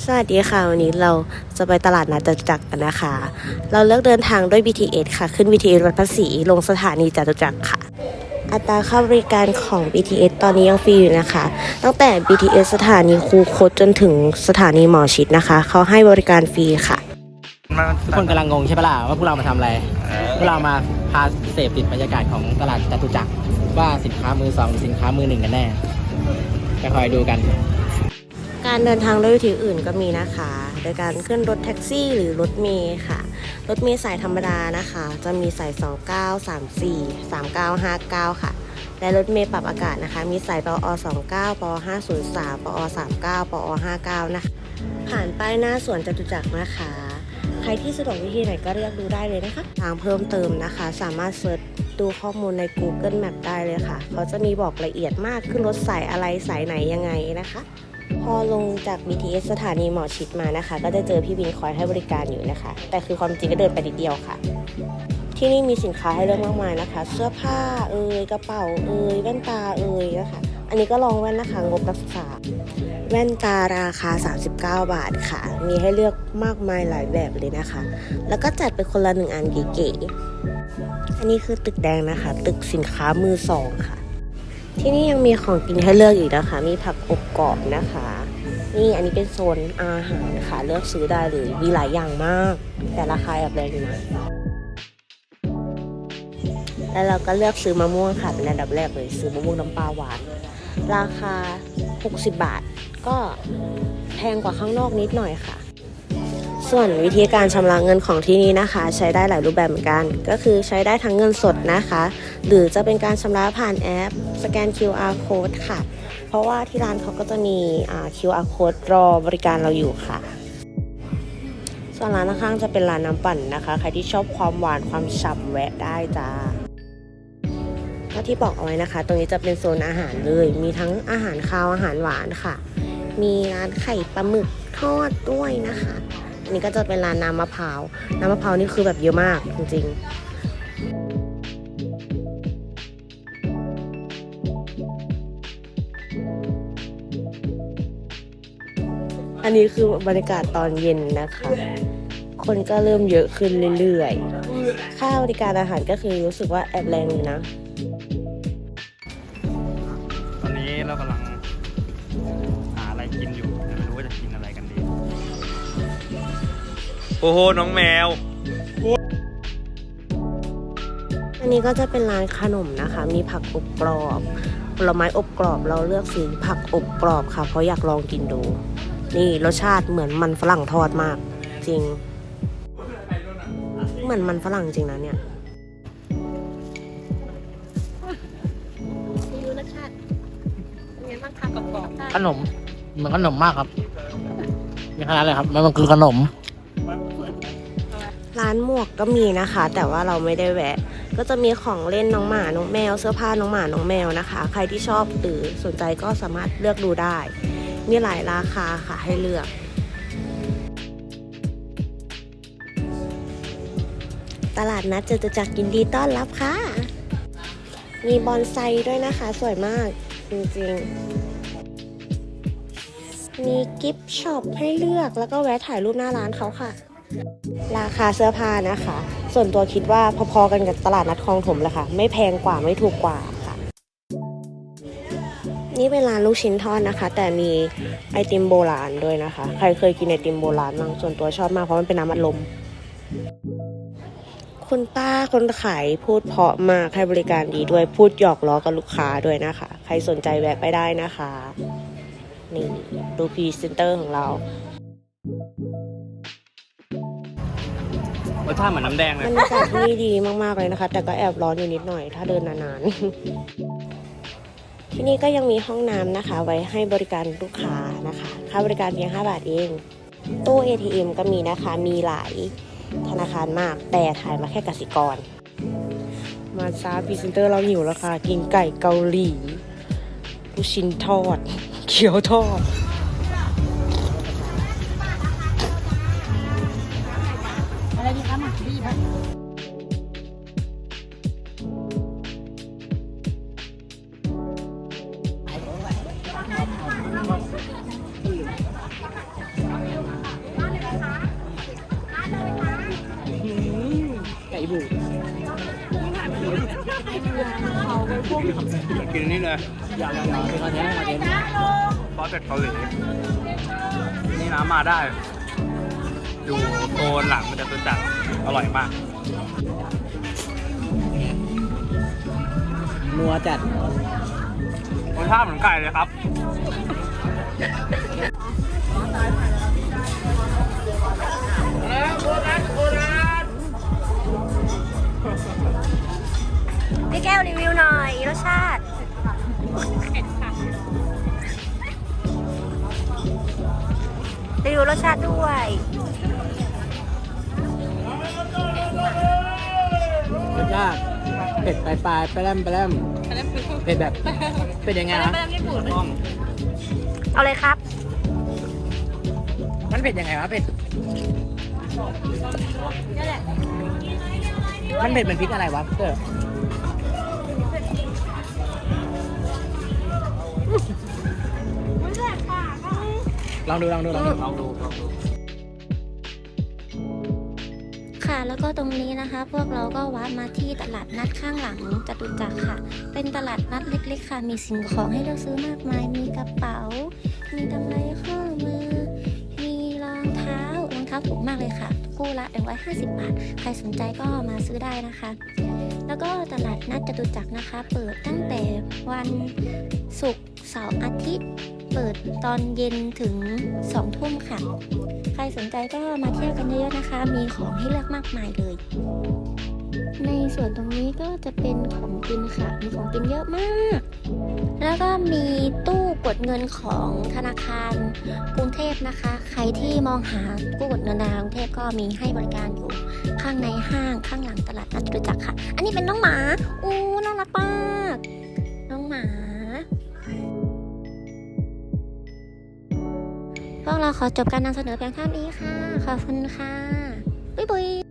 สวัสดีค่ะ วันนี้เราจะไปตลาดนัดจตุจักรกันนะคะ เราเลือกเดินทางด้วย BTS ค่ะ ขึ้น BTS วัดภาษีลงสถานีจตุจักรค่ะ อัตราค่าบริการของ BTS ตอนนี้ยังฟรีอยู่นะคะ ตั้งแต่ BTS สถานีคูคตจนถึงสถานีหมอชิดนะคะ เขาให้บริการฟรีค่ะ ทุกคนกำลังงงใช่ปะล่ะว่าพวกเรามาทำอะไร พวกเรามาพาเสพติดบรรยากาศของตลาดจตุจักรว่าสินค้ามือสองหรือสินค้ามือหนึ่งกันแน่ไปคอยดูกัน การเดินทางด้วยวิธีอื่นก็มีนะคะ โดยการขึ้นรถแท็กซี่หรือรถเมล์ค่ะ รถเมล์สายธรรมดานะคะ จะมีสาย 29 34 39 59 ค่ะ และรถเมล์ปรับอากาศนะคะ มีสายปอ29ปอ503ปอ39ปอ59 นะคะ ผ่านป้ายหน้าสวนจตุจักรนะคะ ใครที่สะดวกวิธีไหนก็เลือกดูได้เลยนะคะ ทางเพิ่มเติมนะคะ สามารถเซิร์ชดูข้อมูลใน Google Map ได้เลยค่ะ เขาจะมีบอกละเอียดมากขึ้นรถสายอะไรสายไหนยังไงนะคะ พอลงจาก BTS สถานีหมอชิดมานะคะ ก็จะเจอพี่บินคอยให้บริการอยู่นะคะ แต่คือความจริงก็เดินไปนิดเดียวค่ะ ที่นี่มีสินค้าให้เลือกมากมายนะคะ เสื้อผ้าเอ่ยกระเป๋าเอ่ยแว่นตาเอ่ยนะคะ อันนี้ก็ลองแว่นนะคะงบนักศึกษา แว่นตาราคา 39 บาทค่ะ มีให้เลือกมากมายหลายแบบเลยนะคะ แล้วก็จัดไปคนละหนึ่งอันเก๋ๆอันนี้คือตึกแดงนะคะ ตึกสินค้ามือสองค่ะ ที่นี่ยังมีของกินให้เลือกอีกนะคะ มีผักอบกรอบนะคะ นี่อันนี้เป็นโซนอาหารค่ะเลือกซื้อได้เลยมีหลายอย่างมาก แต่ราคาแอบแรงอยู่นะแล้วเราก็เลือกซื้อมะม่วงค่ะเป็นอันดับแรกเลยซื้อมะม่วงน้ำปลาหวาน ราคา 60 บาท ก็แพงกว่าข้างนอกนิดหน่อยค่ะ ส่วนวิธีการชำระเงินของที่นี่นะคะ ใช้ได้หลายรูปแบบเหมือนกัน ก็คือใช้ได้ทั้งเงินสดนะคะ หรือจะเป็นการชำระผ่านแอป สแกน QR code ค่ะ เพราะว่าที่ร้านเขาก็จะมี QR code รอบริการเราอยู่ค่ะ ส่วนร้านข้างจะเป็นร้านน้ำปั่นนะคะ ใครที่ชอบความหวานความฉ่ำแวะได้จ้าก็ที่บอกเอาไว้นะคะ ตรงนี้จะเป็นโซนอาหารเลย มีทั้งอาหารคาวอาหารหวานค่ะ มีร้านไข่ปลาหมึกทอดด้วยนะคะ นนี้ก็จะเป็นร้านน้ำมะพร้าว น้ำมะพร้าวนี่คือแบบเยอะมากจริงๆอันนี้คือบรรยากาศตอนเย็นนะคะ คนก็เริ่มเยอะขึ้นเรื่อยๆ ค่าบริการอาหารก็คือรู้สึกว่าแอบแรงอยู่นะ ตอนนี้เรากำลังหาอะไรกินอยู่ โอ้โห น้องแมว อันนี้ก็จะเป็นร้านขนมนะคะ มีผักอบกรอบ ผลไม้อบกรอบเราเลือกซื้อผักอบกรอบค่ะ เพราะอยากลองกินดู นี่รสชาติเหมือนมันฝรั่งทอดมาก จริง เหมือนมันฝรั่งจริงนะเนี่ยดูรสชาติเป็นไงบ้างคะกรอบๆ ขนมเหมือนขนมมากครับมีขนาดเลยครับ มันมันคือขนม ร้านหมวกก็มีนะคะ แต่ว่าเราไม่ได้แวะ ก็จะมีของเล่นน้องหมาน้องแมว เสื้อผ้าน้องหมาน้องแมวนะคะ ใครที่ชอบหรือสนใจก็สามารถเลือกดูได้ มีหลายราคาค่ะให้เลือก ตลาดนัดจตุจักรยินดีต้อนรับค่ะ มีบอนไซด้วยนะคะ สวยมากจริงๆ มีกิฟต์ช็อปให้เลือกแล้วก็แวะถ่ายรูปหน้าร้านเขาค่ะ ราคาเสื้อผ้านะคะ ส่วนตัวคิดว่าพอๆกันกับตลาดนัดคลองถมเลยค่ะ ไม่แพงกว่าไม่ถูกกว่าค่ะ นี่เป็นร้านลูกชิ้นทอดนะคะ แต่มีไอติมโบราณด้วยนะคะ ใครเคยกินไอติมโบราณบ้างส่วนตัวชอบมากเพราะมันเป็นน้ำอัดลมคุณป้าคนขายพูดเพาะมากให้บริการดีด้วยพูดหยอกล้อกับลูกค้าด้วยนะคะ ใครสนใจแวะไปได้นะคะ นี่ดูพีเซนเตอร์ของเรา รสชาติเหมือนน้ำแดงเลย บรรยากาศที่นี่ดีมากๆเลยนะคะ แต่ก็แอบร้อนอยู่นิดหน่อย ถ้าเดินนานๆ ที่นี่ก็ยังมีห้องน้ำนะคะ ไว้ให้บริการลูกค้านะคะ ค่าบริการเพียง 5 บาทเอง ตู้ ATM ก็มีนะคะ มีหลายธนาคารมาก แต่ถ่ายมาแค่กสิกร มาซาพรีเซนเตอร์เราหิวแล้วค่ะ กินไก่เกาหลีลูกชิ้นทอด เขียวทอด มาดีปะไก่บุ๋มกินนี่เลยอย่าลองๆเป็นเขาแท้มาเด็นซอสเป็ดเกาหลีนี่น้ำมาได้ ดูโซนหลังมันจะตัวจัดอร่อยมาก นัวจัดรสชาติเหมือนไก่เลยครับ พี่แก้วรีวิวหน่อยรสชาติ รีวิวรสชาติด้วย ชาติเผ็ดปลายปลายๆแปรมแปรมเผ็ดแบบเผ็ดยังไงนะเอาเลยครับ มันเผ็ดยังไงวะเผ็ดมันเผ็ดเป็นพริกอะไรวะเตอร์ลองดูลองดูลองดูลองดูลองดู แล้วก็ตรงนี้นะคะ พวกเราก็วัดมาที่ตลาดนัดข้างหลังจตุจักรค่ะ เป็นตลาดนัดเล็กๆค่ะ มีสิ่งของให้เลือกซื้อมากมาย มีกระเป๋า มีกำไรข้อมือ มีรองเท้ารองเท้าถูกมากเลยค่ะ คู่ละ150 บาท ใครสนใจก็มาซื้อได้นะคะ แล้วก็ตลาดนัดจตุจักรนะคะ เปิดตั้งแต่วันศุกร์เสาร์อาทิตย์ เปิดตอนเย็นถึง2ทุ่มค่ะ ใครสนใจก็มาเที่ยวกันเยอะๆนะคะ มีของให้เลือกมากมายเลย ในส่วนตรงนี้ก็จะเป็นของกินค่ะ มีของกินเยอะมาก แล้วก็มีตู้กดเงินของธนาคารกรุงเทพนะคะ ใครที่มองหาตู้กดเงินธนาคารกรุงเทพก็มีให้บริการอยู่ ข้างในห้างข้างหลังตลาดนัดจตุจักรค่ะ อันนี้เป็นน้องหมาอู้ ขอจบการนำเสนอเพียงเท่านี้ค่ะ ขอบคุณค่ะ บ๊ายบาย